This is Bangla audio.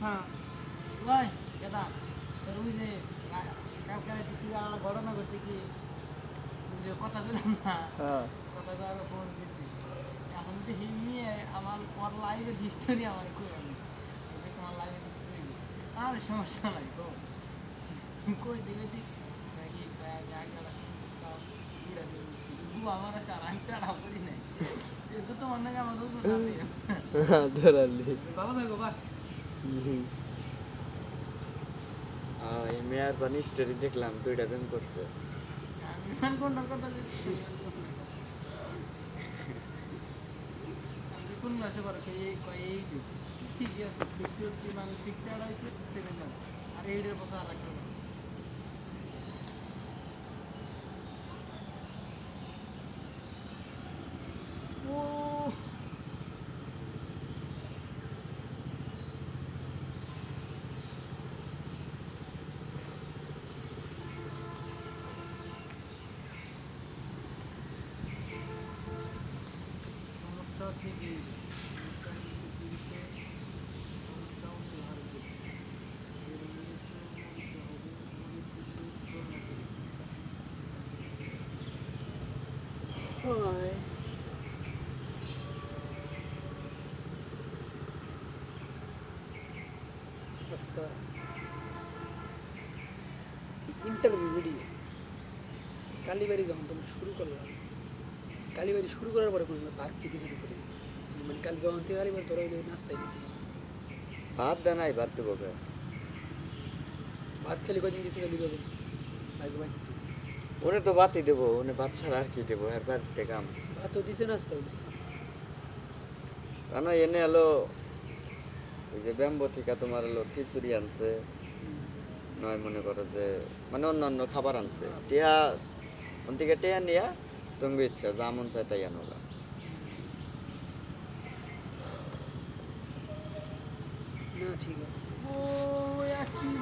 হ্যাঁ ওই কেদা তোর ওই যে কালকে তুই আমার ঘটনা করতে কি? যে কথা দিলাম না? হ্যাঁ। কথা দেওয়ার ফোন দিচ্ছি এখন দেখি নিয়ে আমার পর লাইভে হিস্টোরি আমার কই আমি তোমার লাইভে হিস্টোরি আর সমস্যা নাই তো কই দিকে দিক নাকি আমার একটা আমি করি নাই। এটা তো অনেক আমার ধরালি। ভালো থাকো বা মেয়ার পানি স্টোরি দেখলাম দুইটা প্রেম করছে মান কোন মাসে পরে এই এই ঠিক আছে সিকিউরিটি মানে সিক্স আর এইটার কথা আর একটা ধর্ম করে আচ্ছা ইন্টারভিউ ভিডিও কালীবাড়ি যখন তুমি শুরু করলাম কালীবাড়ি শুরু করার পরে কোনো ভাত খেতেছি দুপুরে মানে কালী যখন থেকে কালীবাড়ি তোরা ওই নাস্তায় দিছি ভাত দে নাই ভাত দেবো ভাত খেলে কদিন দিছি খালি দেবেন বাইক বাইক উনি তো ভাতই দেবো উনি ভাত ছাড়া আর কি দেবো আর ভাত কাম। ভাতও দিছে নাস্তাও দিছে। তা না এনে এলো ওই যে ব্যাম্বো থেকে তোমার এলো খিচুড়ি আনছে। নয় মনে করো যে মানে অন্য অন্য খাবার আনছে। টিয়া ওন থেকে টিয়া নিয়া তুমি ইচ্ছা যা মন চায় তাই আনোলা না ঠিক আছে। ও একই